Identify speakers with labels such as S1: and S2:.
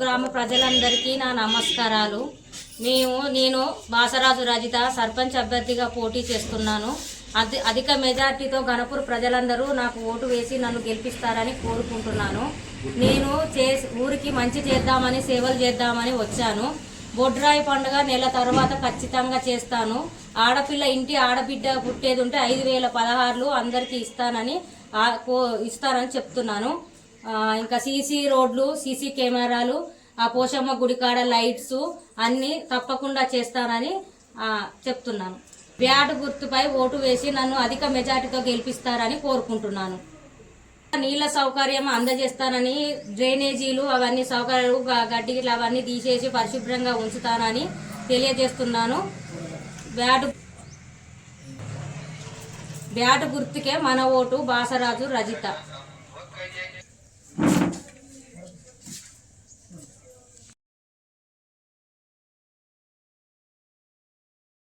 S1: గ్రామ ప్రజలందరికీ నా నమస్కారాలు. మేము నేను బాసరాజు రజిత సర్పంచ్ అభ్యర్థిగా పోటీ చేస్తున్నాను. అది అధిక మెజార్టీతో గణపూర్ ప్రజలందరూ నాకు ఓటు వేసి నన్ను గెలిపిస్తారని కోరుకుంటున్నాను. నేను చే ఊరికి మంచి చేద్దామని సేవలు చేద్దామని వచ్చాను. బొడ్రాయి పండుగ నెల తర్వాత ఖచ్చితంగా చేస్తాను. ఆడపిల్ల ఇంటి ఆడబిడ్డ పుట్టేది ఉంటే ఐదు వేల పదహారులు అందరికీ ఇస్తానని కో- ఇస్తానని చెప్తున్నాను. ఇంకా సీసీ రోడ్లు సీసీ కెమెరాలు ఆ పోషమ్మ గుడికాడ లైట్స్ అన్నీ తప్పకుండా చేస్తానని చెప్తున్నాను. బ్యాట్ గుర్తుపై ఓటు వేసి నన్ను అధిక మెజార్టీతో గెలిపిస్తారని కోరుకుంటున్నాను. నీళ్ళ సౌకర్యం అందజేస్తానని డ్రైనేజీలు అవన్నీ సౌకర్యాలు గడ్డి అవన్నీ తీసేసి పరిశుభ్రంగా ఉంచుతానని తెలియజేస్తున్నాను. బ్యాట్ బ్యాట్ గుర్తుకే మన ఓటు బాసరాజు రజిత.